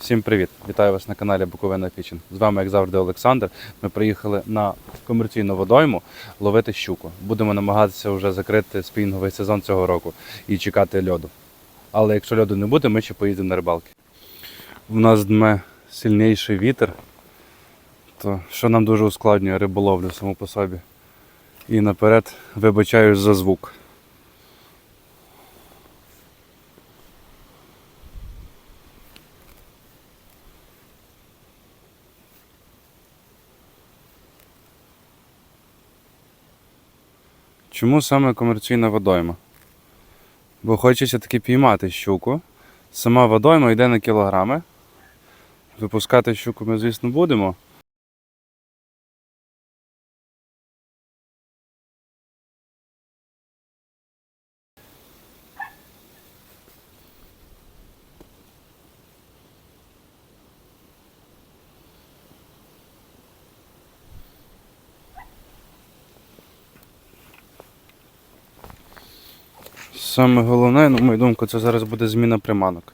Всім привіт! Вітаю вас на каналі Буковина Фішинг. З вами, як завжди, Олександр. Ми приїхали на комерційну водойму ловити щуку. Будемо намагатися вже закрити спінговий сезон цього року і чекати льоду. Але якщо льоду не буде, ми ще поїдемо на рибалки. У нас дме сильніший вітер, то що нам дуже ускладнює риболовлю саму по собі. І наперед вибачаюсь за звук. Чому саме комерційна водойма? Бо хочеться таки піймати щуку. Сама водойма йде на кілограми. Випускати щуку ми, звісно, будемо. Саме головне, на мою думку, це зараз буде зміна приманок.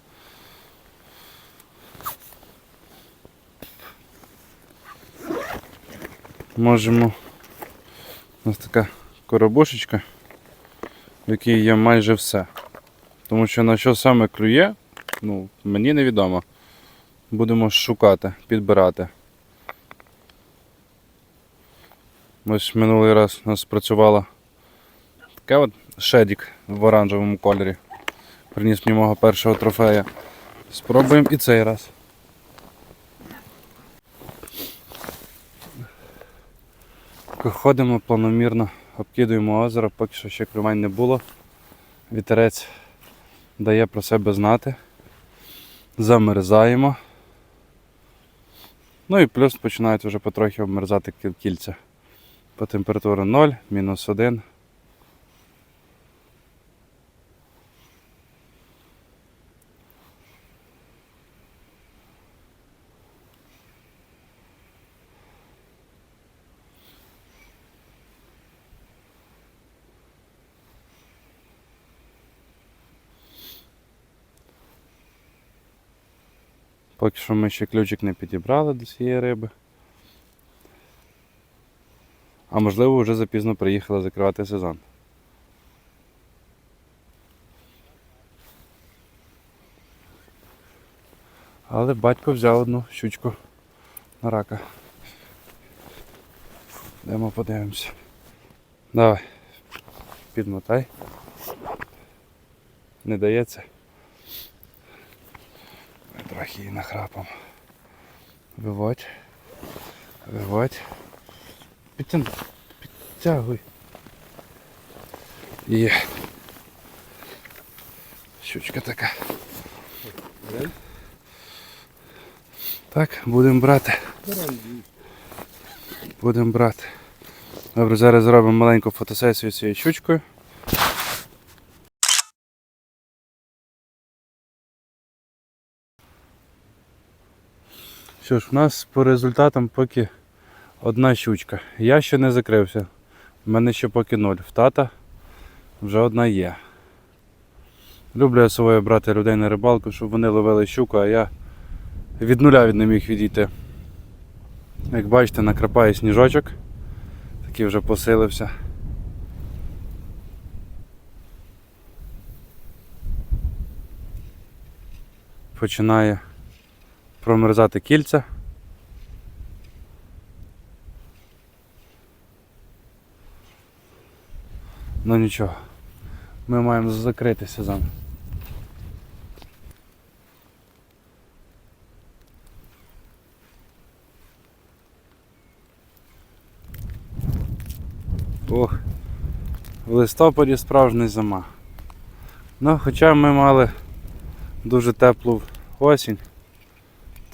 Можемо. У нас така коробушечка, в якій є майже все. Тому що на що саме клює, ну, мені невідомо. Будемо шукати, підбирати. Ось минулий раз у нас працювала така от шедік в оранжевому кольорі. Приніс мені мого першого трофея. Спробуємо і цей раз. Ходимо планомірно, обкидуємо озеро, поки що ще клювань не було. Вітерець дає про себе знати. Замерзаємо. Ну і плюс починають вже потрохи обмерзати кільця. По температурі 0, мінус 1. Поки що ми ще ключик не підібрали до цієї риби. А можливо вже запізно приїхали закривати сезон. Але батько взяв одну щучку на рака. Йдемо подивимося. Давай. Підмотай. Не дається. Трохи її нахрапом. Виводь. Виводь. Підтягни. Підтягуй. Є. Щучка така. Так, будемо брати. Будемо брати. Добре, зараз зробимо маленьку фотосесію з цією щучкою. Що ж, у нас по результатам поки одна щучка. Я ще не закрився. У мене ще поки ноль. В тата вже одна є. Люблю я собою брати людей на рибалку, щоб вони ловили щуку, а я від нуля від не міг відійти. Як бачите, накрапає сніжочок. Такий вже посилився. Починає промерзати кільця. Ну нічого, ми маємо закрити сезон. Ох, в листопаді справжня зима. Ну, хоча ми мали дуже теплу осінь,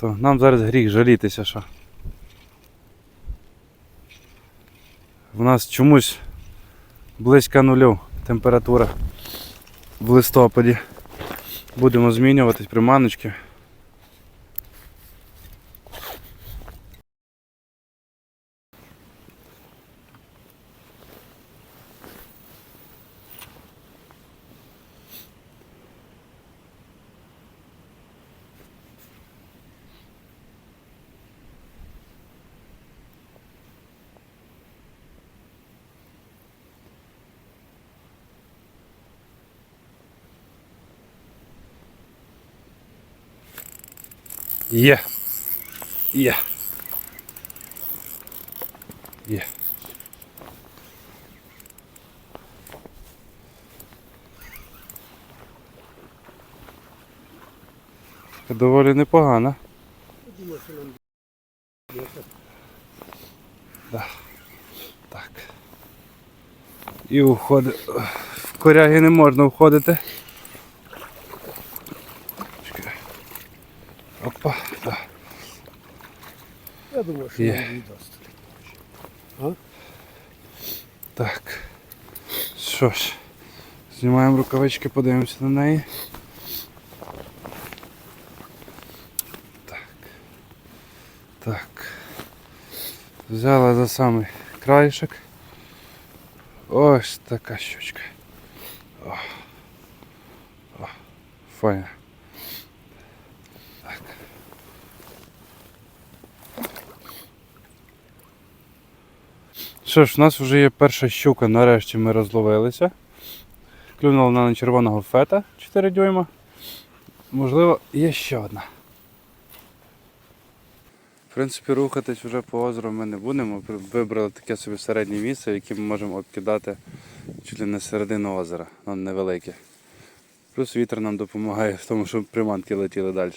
то нам зараз гріх жалітися, що в нас чомусь близько нулю температура в листопаді. Будемо змінюватись приманочки. Є. Є. Є. Доволі нам Да. Так. І уходить. В коряги не можна входити. Опа, да. Я думаю, що Є. нам віддасть. А? Так. Що ж, знімаємо рукавички, подивимося на неї. Так. Так. Взяла за самий краєшок. Ось така щучка. О. О. Файна. Що ж, у нас вже є перша щука, нарешті ми розловилися. Клюнула вона на червоного фета 4 дюйма. Можливо, є ще одна. В принципі, рухатись вже по озеру ми не будемо. Вибрали таке собі середнє місце, яке ми можемо обкидати чуть ли не середину озера, воно невелике. Плюс вітер нам допомагає в тому, щоб приманки летіли далі.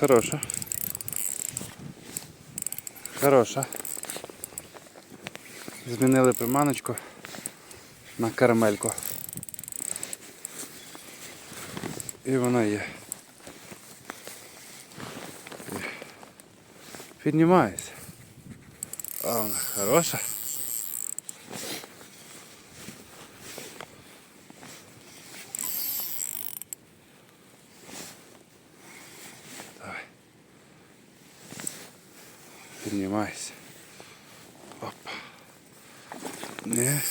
Хороша. Хороша. Змінили приманочку на карамельку. І вона є. Піднімається. А вона хороша. Піднімайся. Опа. Не.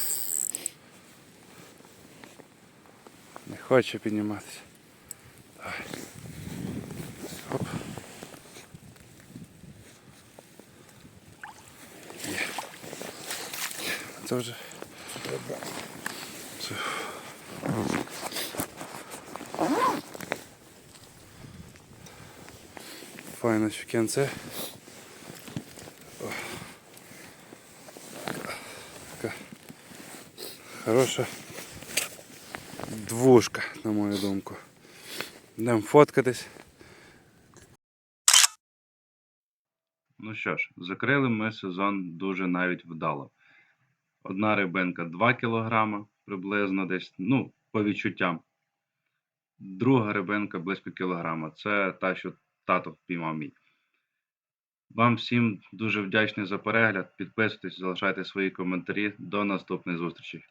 Не хоче підніматися. Давай. Оп. Є. Це вже. Це. Файно щукенце. О. хороша двушка, на мою думку. Йдемо фоткатись. Ну що ж, закрили ми сезон дуже навіть вдало. Одна рибинка 2 кг приблизно десь, ну, по відчуттям. Друга рибинка близько кілограма. Це та, що тато впіймав мій. Вам всім дуже вдячний за перегляд. Підписуйтесь, залишайте свої коментарі. До наступних зустрічей.